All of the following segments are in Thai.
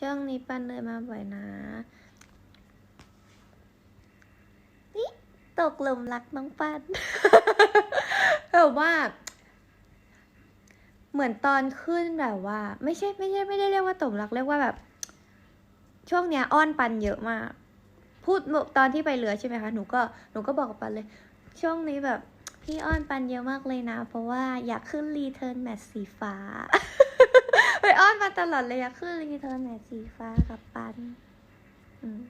ช่วงนี้ปันเลยมาบ่อยนะ นี่ตกหลุมรักน้องปันแบบว่า เหมือนตอนขึ้นแบบว่า ไม่ใช่ไม่ใช่ไม่ได้เรียกว่าตกหลักเรียกว่าแบบ ช่วงเนี้ยอ้อนปันเยอะมาก พูดตอนที่ไปเรือใช่ไหมคะหนูก็หนูก็บอกกับปันเลย ช่วงนี้แบบพี่อ้อนปันเยอะมากเลยนะ เพราะว่าอยากขึ้นรีเทิร์นแมทสีฟ้า ตลอดเลยอยากขึ้นรีเทิร์นแมทสีฟ้ากับปันอืม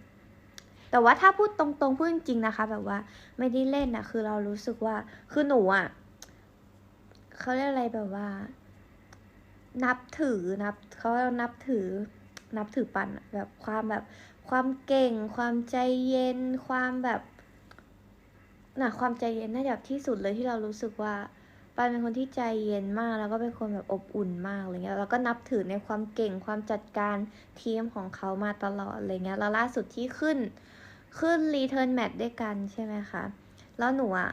แต่ว่าถ้าพูดตรงๆพูดจริงๆนะคะ แบบว่าไม่ได้เล่นนะคือเรารู้สึกว่าคือหนูอะเขาเรียกอะไรแบบว่า นับถือนับเขาเรานับถือ นับถือปันแบบความแบบ ความเก่ง ความใจเย็น ความแบบน่ะความใจเย็นน่าจะแบบที่สุดเลยที่เรารู้สึกว่า ปานเป็นคนที่ใจเย็นมาก แล้วก็เป็นคนแบบอบอุ่นมากอะไรเงี้ย แล้วก็นับถือในความเก่งความจัดการทีมของเขามาตลอดอะไรเงี้ย แล้วล่าสุดที่ขึ้นขึ้นรีเทิร์นแมตด้วยกันใช่ไหมคะ แล้วหนูอะ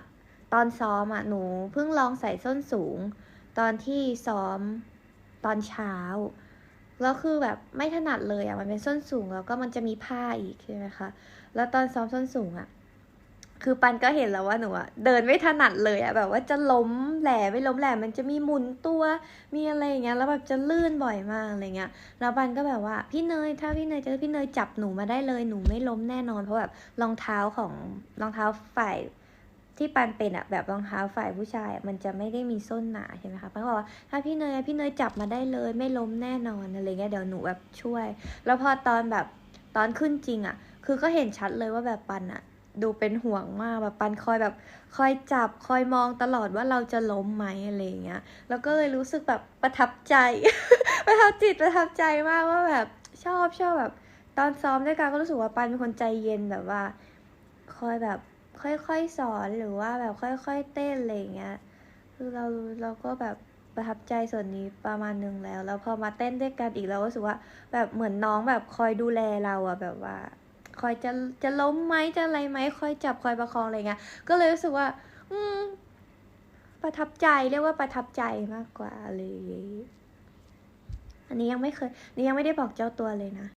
ตอนซ้อมอะหนูเพิ่งลองใส่ส้นสูง ตอนที่ซ้อมตอนเช้า แล้วคือแบบไม่ถนัดเลยอะมันเป็นส้นสูงแล้วก็มันจะมีผ้าอีกใช่ไหมคะ แล้วตอนซ้อมส้นสูงอะ คือปันก็เห็นแล้วว่าหนูอะเดินไม่ถนัดเลยอะแบบว่าจะล้มแหล่ไม่ล้มแหล่มันจะมีหมุนตัวมีอะไรอย่างเงี้ยแล้วแบบจะลื่นบ่อยมากอะไรเงี้ยแล้วปันก็แบบว่าพี่เนยถ้าพี่เนยเจอพี่เนยจับหนูมาได้เลยหนูไม่ล้มแน่นอน เพราะแบบรองเท้าของรองเท้าฝ่ายที่ปันเป็นอะแบบรองเท้าฝ่ายผู้ชายมันจะไม่ได้มีส้นหนาใช่ไหมคะปันก็บอกว่าถ้าพี่เนยพี่เนยจับมาได้เลยไม่ล้มแน่นอนอะไรเงี้ยเดี๋ยวหนูแบบช่วย แล้วพอตอนแบบตอนขึ้นจริงอะคือก็เห็นชัดเลยว่าแบบปันอะ ดูเป็นห่วงมากแบบปันคอยแบบคอยจับคอยมองตลอดว่าเราจะล้มไหมอะไรเงี้ยแล้วก็เลยรู้สึกแบบประทับใจ ประทับจิตประทับใจมากว่าแบบชอบชอบแบบ ตอนซ้อมด้วยกันก็รู้สึกว่าปันเป็นคนใจเย็นแบบว่า คอยแบบค่อยๆสอนหรือว่าแบบค่อย ๆ เต้นอะไรเงี้ยคือเราเราก็แบบประทับใจส่วนนี้ประมาณนึงแล้ว แล้วพอมาเต้นด้วยกันอีกเราก็รู้สึกว่า แบบเหมือนน้องแบบคอยดูแลเราอะแบบว่า คอยจะจะล้มไหมจะอะไรไหมคอยจับคอยประคองอะไรเงี้ยก็เลยรู้สึกว่า อืม ประทับใจเรียกว่าประทับใจมากกว่าเลย อันนี้ยังไม่เคยนี่ยังไม่ได้บอกเจ้าตัวเลยนะ